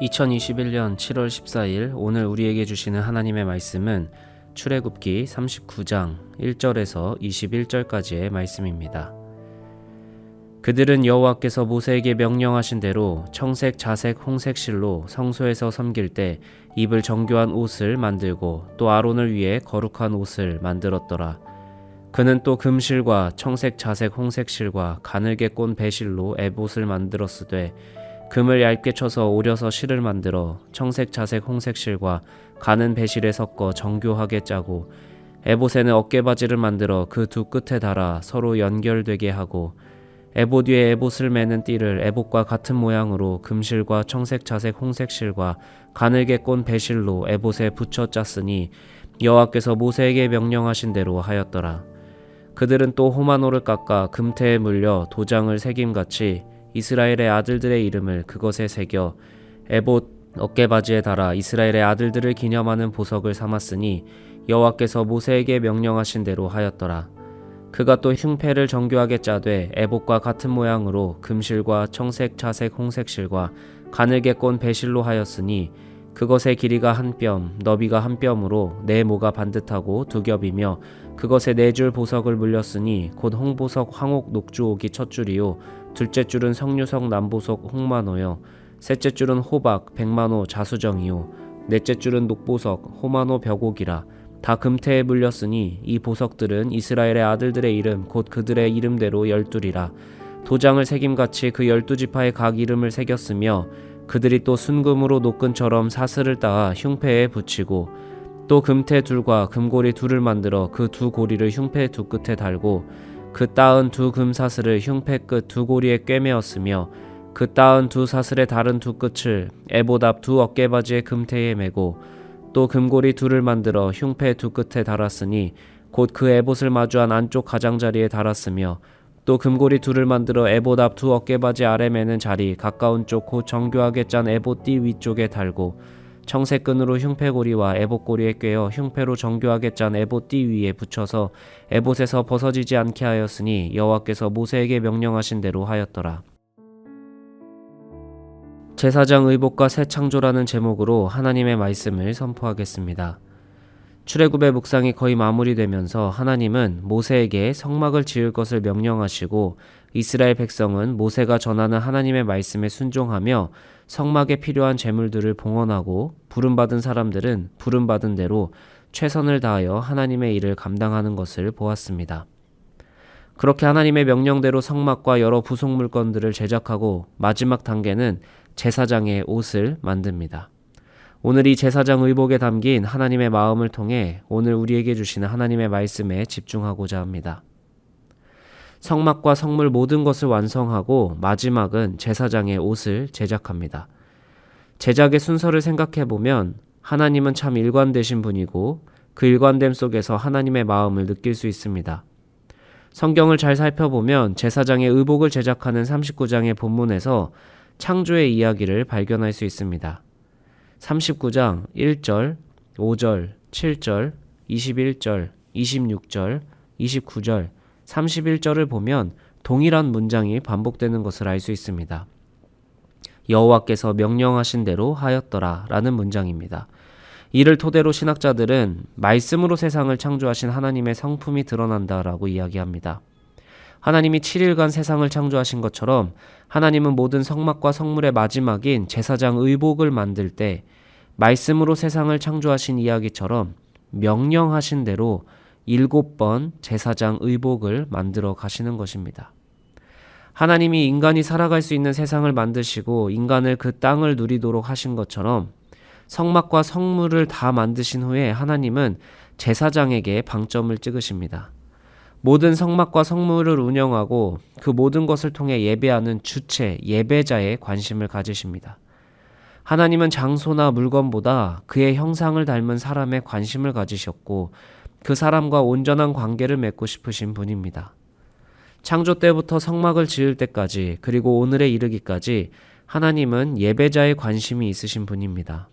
2021년 7월 14일 오늘 우리에게 주시는 하나님의 말씀은 출애굽기 39장 1절에서 21절까지의 말씀입니다. 그들은 여호와께서 모세에게 명령하신 대로 청색, 자색, 홍색 실로 성소에서 섬길 때 입을 정교한 옷을 만들고 또 아론을 위해 거룩한 옷을 만들었더라. 그는 또 금실과 청색, 자색, 홍색 실과 가늘게 꼰 배실로 에봇을 만들었으되 금을 얇게 쳐서 오려서 실을 만들어 청색, 자색, 홍색 실과 가는 배실에 섞어 정교하게 짜고 에봇에는 어깨바지를 만들어 그 두 끝에 달아 서로 연결되게 하고 에봇 위에 에봇을 매는 띠를 에봇과 같은 모양으로 금실과 청색, 자색, 홍색 실과 가늘게 꼰 배실로 에봇에 붙여 짰으니 여호와께서 모세에게 명령하신 대로 하였더라. 그들은 또 호마노를 깎아 금태에 물려 도장을 새김같이 이스라엘의 아들들의 이름을 그것에 새겨 에봇 어깨바지에 달아 이스라엘의 아들들을 기념하는 보석을 삼았으니 여호와께서 모세에게 명령하신 대로 하였더라. 그가 또 흉패를 정교하게 짜되 에봇과 같은 모양으로 금실과 청색, 자색, 홍색 실과 가늘게 꼰 배실로 하였으니 그것의 길이가 한 뼘, 너비가 한 뼘으로 네 모가 반듯하고 두 겹이며 그것에 네 줄 보석을 물렸으니 곧 홍보석, 황옥, 녹주옥이 첫 줄이요 둘째 줄은 성류석, 남보석, 홍만호요. 셋째 줄은 호박, 백만호, 자수정이요. 넷째 줄은 녹보석, 호만호, 벽옥이라 다 금태에 물렸으니 이 보석들은 이스라엘의 아들들의 이름 곧 그들의 이름대로 열둘이라. 도장을 새김같이 그 열두 지파의 각 이름을 새겼으며 그들이 또 순금으로 노끈처럼 사슬을 따아 흉패에 붙이고 또 금태 둘과 금고리 둘을 만들어 그 두 고리를 흉패 두 끝에 달고 그 따은 두 금사슬을 흉패 끝 두 고리에 꿰매었으며 그 따은 두 사슬의 다른 두 끝을 앞두 어깨바지의 금태에 메고 또 금고리 둘을 만들어 흉패 두 끝에 달았으니 곧 그 에봇을 마주한 안쪽 가장자리에 달았으며 또 금고리 둘을 만들어 에봇 앞 두 어깨바지 아래 매는 자리 가까운 쪽 곧 정교하게 짠 에봇 띠 위쪽에 달고 청색끈으로 흉패고리와 에봇고리에 꿰어 흉패로 정교하게 짠 에봇 띠 위에 붙여서 에봇에서 벗어지지 않게 하였으니 여호와께서 모세에게 명령하신 대로 하였더라. 제사장 의복과 새 창조라는 제목으로 하나님의 말씀을 선포하겠습니다. 출애굽의 묵상이 거의 마무리되면서 하나님은 모세에게 성막을 지을 것을 명령하시고 이스라엘 백성은 모세가 전하는 하나님의 말씀에 순종하며 성막에 필요한 재물들을 봉헌하고 부름받은 사람들은 부름받은 대로 최선을 다하여 하나님의 일을 감당하는 것을 보았습니다. 그렇게 하나님의 명령대로 성막과 여러 부속 물건들을 제작하고 마지막 단계는 제사장의 옷을 만듭니다. 오늘 이 제사장 의복에 담긴 하나님의 마음을 통해 오늘 우리에게 주시는 하나님의 말씀에 집중하고자 합니다. 성막과 성물 모든 것을 완성하고 마지막은 제사장의 옷을 제작합니다. 제작의 순서를 생각해 보면 하나님은 참 일관되신 분이고 그 일관됨 속에서 하나님의 마음을 느낄 수 있습니다. 성경을 잘 살펴보면 제사장의 의복을 제작하는 39장의 본문에서 창조의 이야기를 발견할 수 있습니다. 39장 1절, 5절, 7절, 21절, 26절, 29절, 31절을 보면 동일한 문장이 반복되는 것을 알 수 있습니다. 여호와께서 명령하신 대로 하였더라 라는 문장입니다. 이를 토대로 신학자들은 말씀으로 세상을 창조하신 하나님의 성품이 드러난다 라고 이야기합니다. 하나님이 7일간 세상을 창조하신 것처럼 하나님은 모든 성막과 성물의 마지막인 제사장 의복을 만들 때 말씀으로 세상을 창조하신 이야기처럼 명령하신 대로 일곱 번 제사장 의복을 만들어 가시는 것입니다. 하나님이 인간이 살아갈 수 있는 세상을 만드시고 인간을 그 땅을 누리도록 하신 것처럼 성막과 성물을 다 만드신 후에 하나님은 제사장에게 방점을 찍으십니다. 모든 성막과 성물을 운영하고 그 모든 것을 통해 예배하는 주체, 예배자에 관심을 가지십니다. 하나님은 장소나 물건보다 그의 형상을 닮은 사람에 관심을 가지셨고 그 사람과 온전한 관계를 맺고 싶으신 분입니다. 창조 때부터 성막을 지을 때까지 그리고 오늘에 이르기까지 하나님은 예배자의 관심이 있으신 분입니다.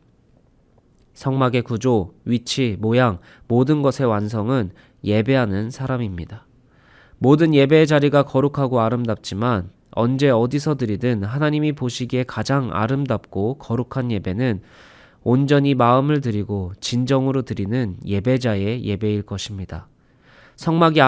성막의 구조, 위치, 모양, 모든 것의 완성은 예배하는 사람입니다. 모든 예배의 자리가 거룩하고 아름답지만 언제 어디서 드리든 하나님이 보시기에 가장 아름답고 거룩한 예배는 온전히 마음을 드리고 진정으로 드리는 예배자의 예배일 것입니다. 성막이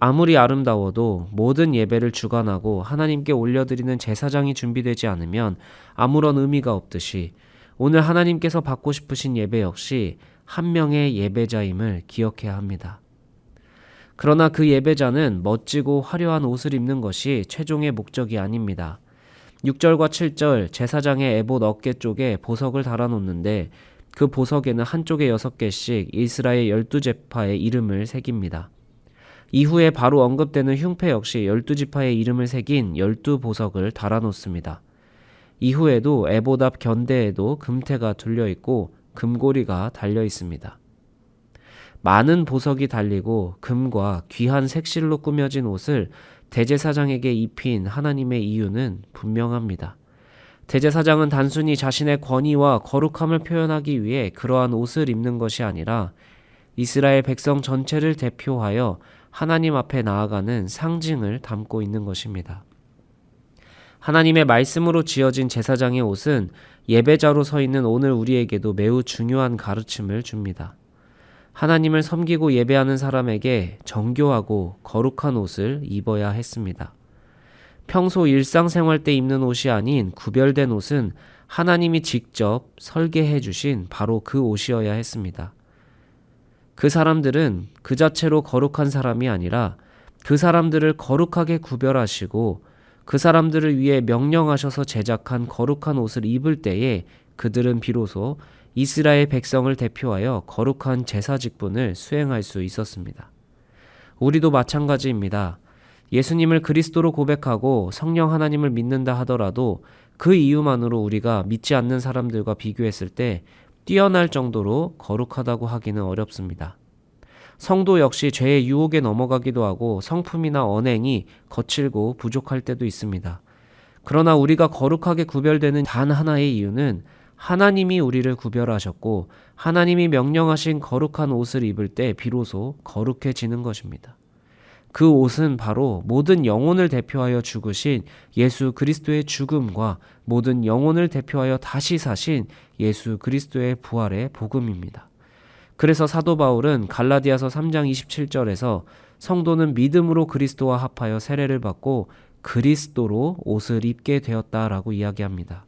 아무리 아름다워도 모든 예배를 주관하고 하나님께 올려드리는 제사장이 준비되지 않으면 아무런 의미가 없듯이 오늘 하나님께서 받고 싶으신 예배 역시 한 명의 예배자임을 기억해야 합니다. 그러나 그 예배자는 멋지고 화려한 옷을 입는 것이 최종의 목적이 아닙니다. 6절과 7절 제사장의 에봇 어깨 쪽에 보석을 달아놓는데 그 보석에는 한쪽에 6개씩 이스라엘 12제파의 이름을 새깁니다. 이후에 바로 언급되는 흉패 역시 12지파의 이름을 새긴 12보석을 달아놓습니다. 이후에도 앞 견대에도 금태가 둘려 있고 금고리가 달려 있습니다. 많은 보석이 달리고 금과 귀한 색실로 꾸며진 옷을 대제사장에게 입힌 하나님의 이유는 분명합니다. 대제사장은 단순히 자신의 권위와 거룩함을 표현하기 위해 그러한 옷을 입는 것이 아니라 이스라엘 백성 전체를 대표하여 하나님 앞에 나아가는 상징을 담고 있는 것입니다. 하나님의 말씀으로 지어진 제사장의 옷은 예배자로 서 있는 오늘 우리에게도 매우 중요한 가르침을 줍니다. 하나님을 섬기고 예배하는 사람에게 정교하고 거룩한 옷을 입어야 했습니다. 평소 일상생활 때 입는 옷이 아닌 구별된 옷은 하나님이 직접 설계해 주신 바로 그 옷이어야 했습니다. 그 사람들은 그 자체로 거룩한 사람이 아니라 그 사람들을 거룩하게 구별하시고 그 사람들을 위해 명령하셔서 제작한 거룩한 옷을 입을 때에 그들은 비로소 이스라엘 백성을 대표하여 거룩한 제사 직분을 수행할 수 있었습니다. 우리도 마찬가지입니다. 예수님을 그리스도로 고백하고 성령 하나님을 믿는다 하더라도 그 이유만으로 우리가 믿지 않는 사람들과 비교했을 때 뛰어날 정도로 거룩하다고 하기는 어렵습니다. 성도 역시 죄의 유혹에 넘어가기도 하고 성품이나 언행이 거칠고 부족할 때도 있습니다. 그러나 우리가 거룩하게 구별되는 단 하나의 이유는 하나님이 우리를 구별하셨고 하나님이 명령하신 거룩한 옷을 입을 때 비로소 거룩해지는 것입니다. 그 옷은 바로 모든 영혼을 대표하여 죽으신 예수 그리스도의 죽음과 모든 영혼을 대표하여 다시 사신 예수 그리스도의 부활의 복음입니다. 그래서 사도 바울은 갈라디아서 3장 27절에서 성도는 믿음으로 그리스도와 합하여 세례를 받고 그리스도로 옷을 입게 되었다라고 이야기합니다.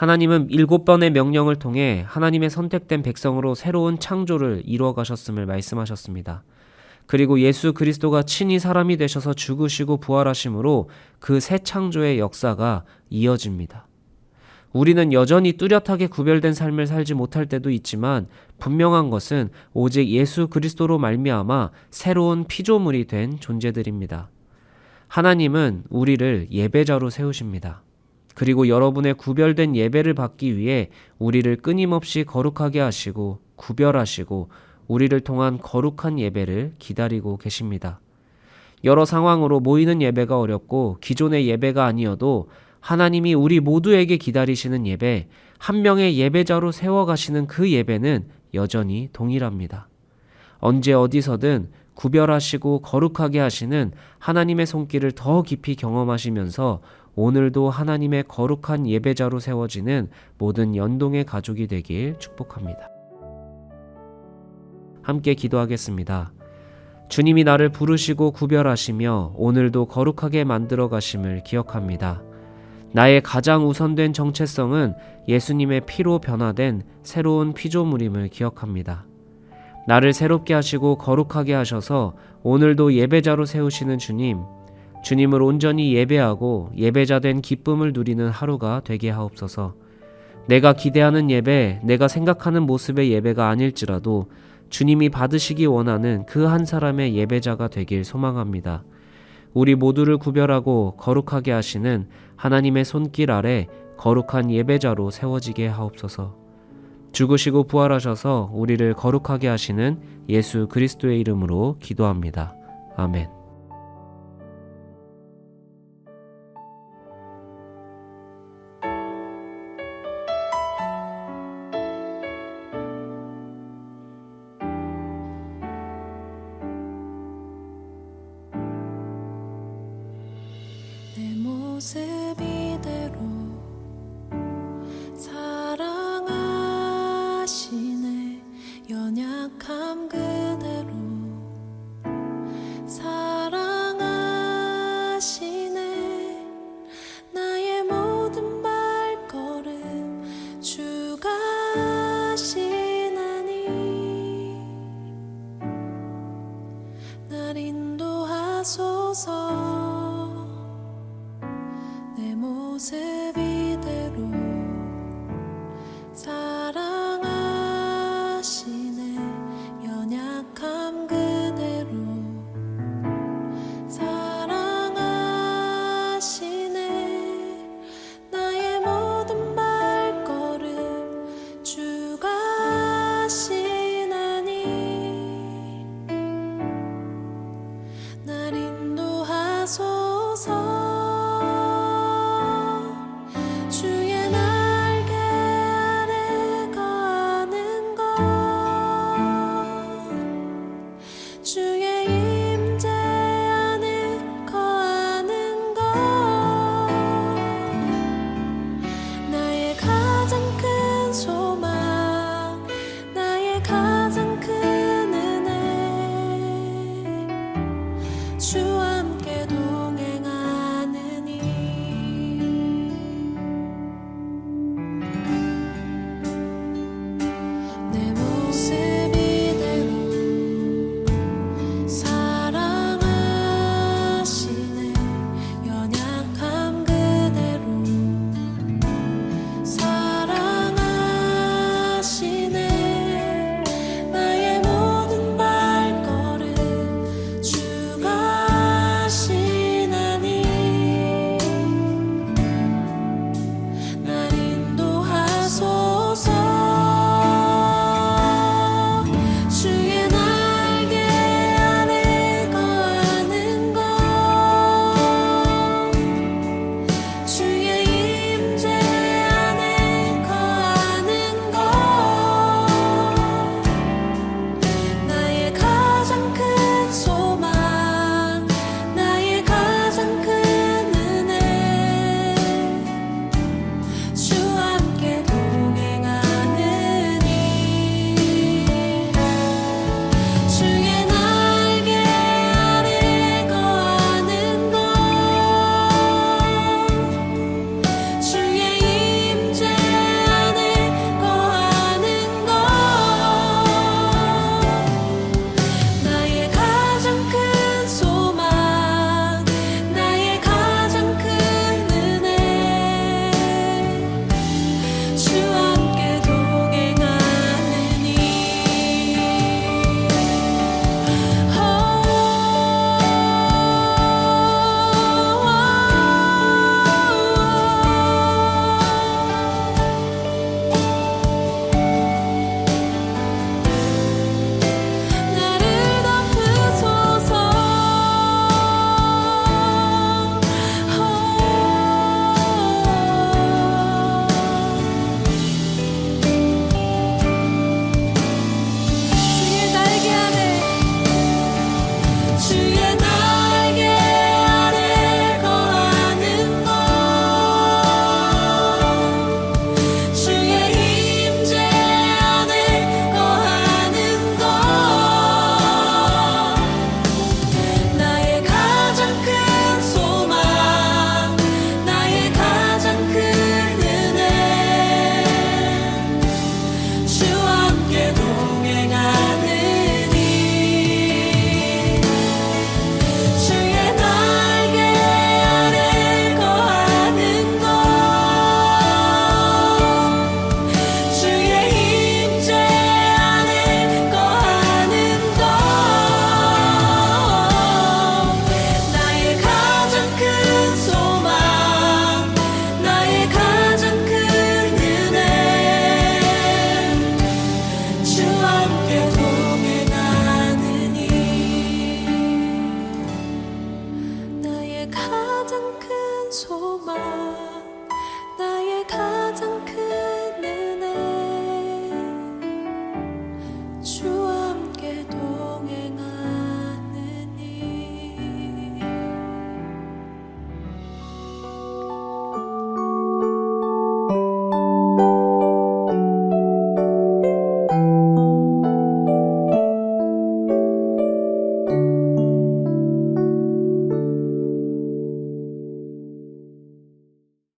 하나님은 일곱 번의 명령을 통해 하나님의 선택된 백성으로 새로운 창조를 이루어 가셨음을 말씀하셨습니다. 그리고 예수 그리스도가 친히 사람이 되셔서 죽으시고 부활하심으로 그 새 창조의 역사가 이어집니다. 우리는 여전히 뚜렷하게 구별된 삶을 살지 못할 때도 있지만 분명한 것은 오직 예수 그리스도로 말미암아 새로운 피조물이 된 존재들입니다. 하나님은 우리를 예배자로 세우십니다. 그리고 여러분의 구별된 예배를 받기 위해 우리를 끊임없이 거룩하게 하시고 구별하시고 우리를 통한 거룩한 예배를 기다리고 계십니다. 여러 상황으로 모이는 예배가 어렵고 기존의 예배가 아니어도 하나님이 우리 모두에게 기다리시는 예배, 한 명의 예배자로 세워가시는 그 예배는 여전히 동일합니다. 언제 어디서든 구별하시고 거룩하게 하시는 하나님의 손길을 더 깊이 경험하시면서 오늘도 하나님의 거룩한 예배자로 세워지는 모든 연동의 가족이 되길 축복합니다. 함께 기도하겠습니다. 주님이 나를 부르시고 구별하시며 오늘도 거룩하게 만들어 가심을 기억합니다. 나의 가장 우선된 정체성은 예수님의 피로 변화된 새로운 피조물임을 기억합니다. 나를 새롭게 하시고 거룩하게 하셔서 오늘도 예배자로 세우시는 주님, 주님을 온전히 예배하고 예배자 된 기쁨을 누리는 하루가 되게 하옵소서. 내가 기대하는 예배, 내가 생각하는 모습의 예배가 아닐지라도 주님이 받으시기 원하는 그 한 사람의 예배자가 되길 소망합니다. 우리 모두를 구별하고 거룩하게 하시는 하나님의 손길 아래 거룩한 예배자로 세워지게 하옵소서. 죽으시고 부활하셔서 우리를 거룩하게 하시는 예수 그리스도의 이름으로 기도합니다. 아멘.